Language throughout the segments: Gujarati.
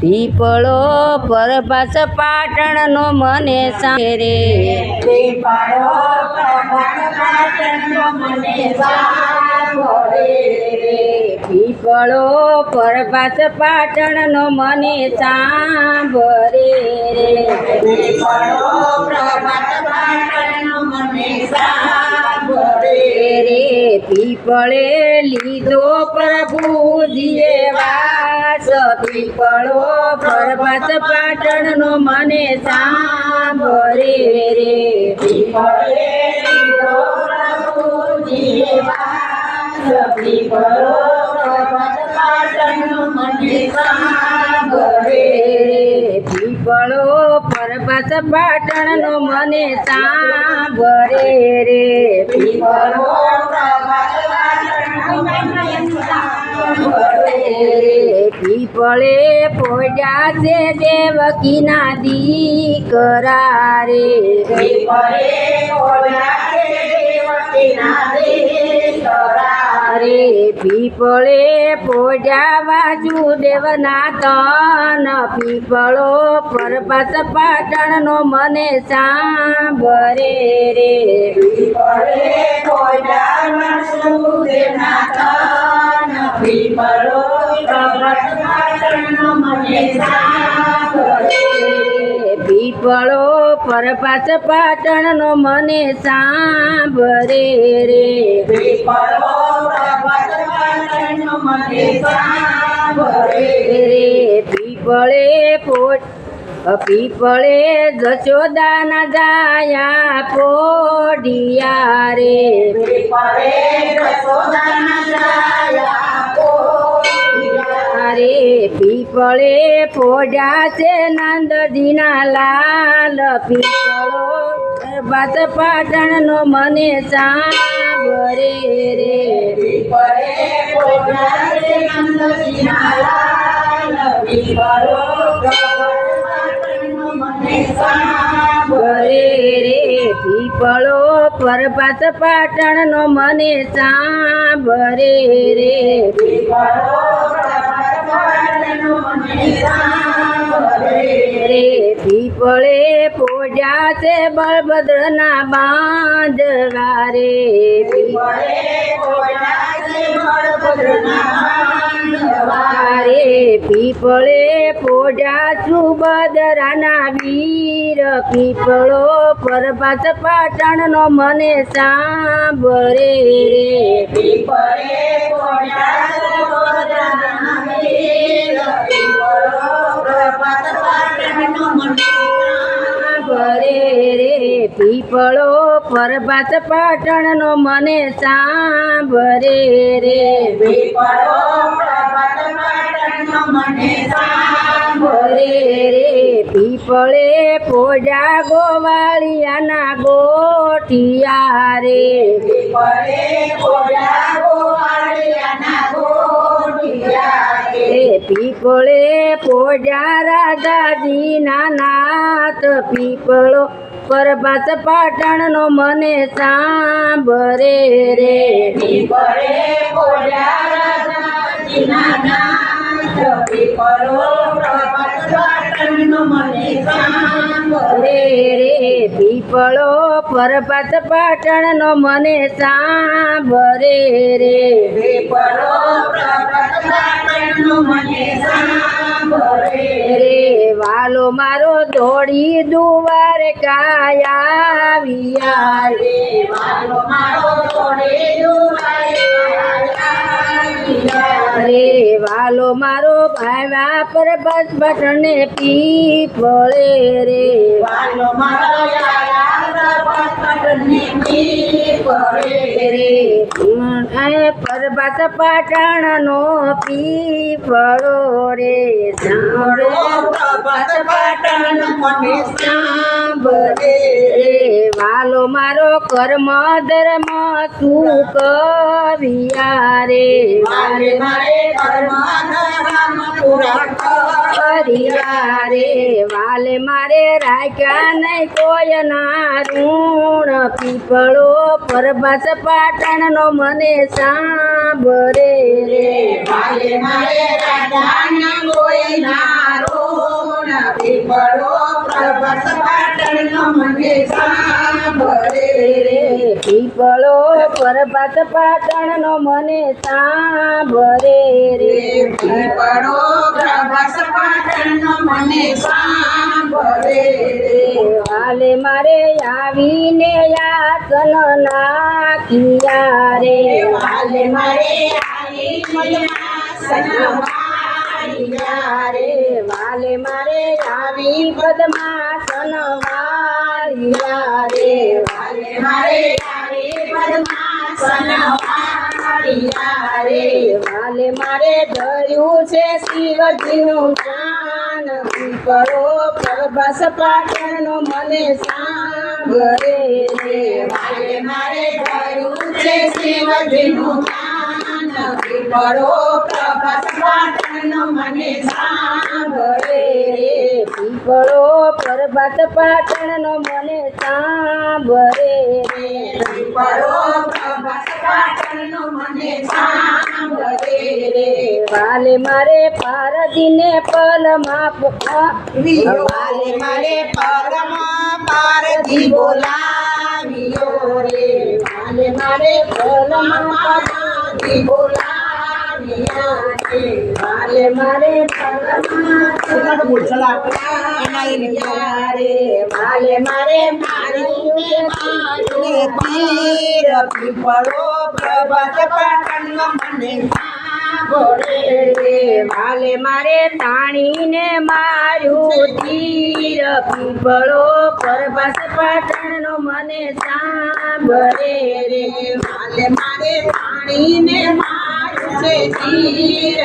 પીપળો પરપાસ પાટણનો મને સાંભળે રે પીપળો પ્રભાત પાટણનો મને સાંભળે રે. પીપળો પરપાસ પાટણનો મને સાંભરે રે. પીપળો પ્રભાત પાટણનો મને સાંભળે રે, પીપળે લીધો પ્રભુજીએ વાસ. પીપળો પરપાસ પાટણનો મને સાંભરે રે. પીપળે લીધો પ્રભુજીએ વાસ. પીપળો પાટણનો મને સાંભળે રે પીપળો પરપાસ પાટણનો મને સાંભળે રે પીપળો પ્રભાત પાટણનો મને સાંભળે રે પીપળે પોડ્યા છે દેવકીના દીકરા રે પીપળે ઓળાગે દેવકીના દીકરા રે પીપળે પોડ્યા વાસુદેવના તન પીપળો પરપત પાટણનો મને સાંભરે રે. પીપળે ઓળામાં સુદેવના તન. પીપળો પ્રભાત પાટણનો મને સાંભરે પીપળો પરપાસ પાટણનો મને સાંભરે રે. રે. પીપળે પોટ પીપળે જશોદાના જાયા પોડિયા રે. પીપળે રસોદાના જાયા. રે પીપળે પોડ્યા છે નંદજીના લાલ પીપળો. પરપાસ પાટણનો મને સાંભરે રે. પીપળે પોઢાડે નંદજીના લાલ. પીપળો. પીપળો પરપાસ પાટણનો મને સાંભરે રે. પીપળો પ્રભાત પાટણનો મને સાંભળે. રે પીપળે પૂજા છે બળભદ્રના બાંધવા રે. રે પીપળે પોડ્યા સુભદ્રાના વીર પીપળો પરપાસ પાટણનો મને સાંભળે રે પીપળે વીર. પીપળો પ્રભાત પાટણનો મને સાંભરે રે. પીપળો પીપળો પોજા ગોવાળિયાના ગોઠિયા રે પીપળે પોજા વાળિયાના ગોઠિયા રે. એ પીપળે પોડા રાધાજીના નાથ પીપળો પરપાસ પાટણનો મને સાંભરે રે પીપળે પોઢાડા રાધાજીના નાથ. પીપળો પરપત પાટણ નો મને સાંભળે. રે પીપળો પીપળો પ્રભાત પાટણનો મને સાંભળે. રે, વાલો મારો દોડી દુવાર કાયા વિયા રે વાલો મારો દોડી દુરાય રે વાલો મારો ભાવા બસ બટને પીપળે રે. વાલો મારો યારા પાટણની પીપળે રે. એ પરબત પાટણનો પીપળો રે સાંભળો. પ્રભાત પાટણ મને સાંભળે. વાલો મારો કર્મ ધર્મ તું કવિયા રે મારે મારે કર્મ ધર્મ પૂરા કરિયા રે વાલે મારે રાખ્યા નહીં કોઈ ના ઋણ પીપળો. પરબત પાટણનો મને સાંભળે રે મારે મારે રાધાના કોઈ કિનારો ના પીપળો પ્રભાસ પાટણનો મને સાંભળે રે પીપળો પરબત પાટણનો મને સાંભળે રે પીપળો પ્રભાસ પાટણનો મને સાંભળે રે વાલે મારે આવીને યાતન નાખિયા રે વાલે મારે આવી મનમાં રે વાલે મારે આવી પદ્માસન વાળિયા રે વાલે મારે આવી પદ્માસન વાળિયા રે વાલે મારે ધર્યું છે શિવજીનું જાન પીપળો પ્રભાસ પાટણનો મને સાંભળે રે વાલે મારે ધર્યું છે શિવજીનું જ્ઞાન પીપળો પ્રભાસ પાટણનો મને સાંભળે રે પીપળો પર્વત પાટણનો મને સાંભળે રે પીપળો પ્રભાસ પાટણનો મને સાંભળે રે વાલે મારે પારદીને પલમાં પ- વાલે મારે પગમાં પારથી બોલાવ્યો રે વાલે મારે પગમાં પારથી બોલાવ્યો રે વાલે મારે રે વાલે મારે મારી મારે પીર પીપળો પ્રભાત પાટણનો મને સાંભળે રે વાલે મારે તાણીને માર્યું તીર પીપળો પરભાસ પાટણનો મને સાંભળે રે વાલે મારે પાણીને મારું છે તીર.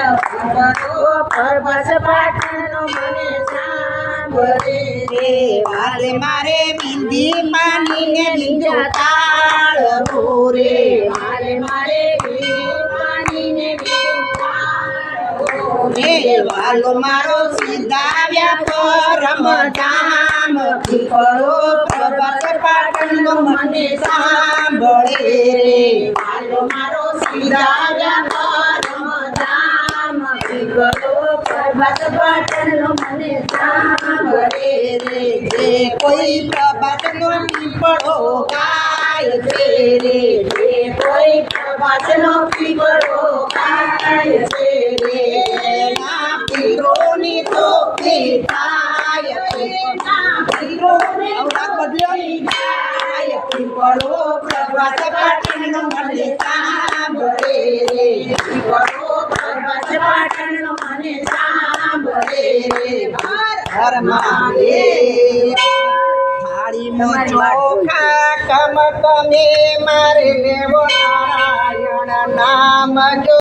પીપળો પરભાસ પાટણનો મને સાંભળે રે. વાલે મારે બિંદી માનીને બીજો તાળવો રે. મારે મારે વાલો મારો સીધા વ્યાપ ધામ. પીપળો પ્રભાત પાટણનો મને સાંભળે રે વાલો મારો સીધાવ્યા પરમ ધામ પીપળો પ્રભાત પાટણનો મને સાંભળે રે જે કોઈ પ્રભાતનો પીપળો ગાય છે રે જે કોઈ પ્રભાતનો પીપળો ગાય છે પીપળો પ્રભાત પ્રભાત પાટણનો મને સાંભળે રે. ચોખા કમ તમે મારે નારાયણ નામ જો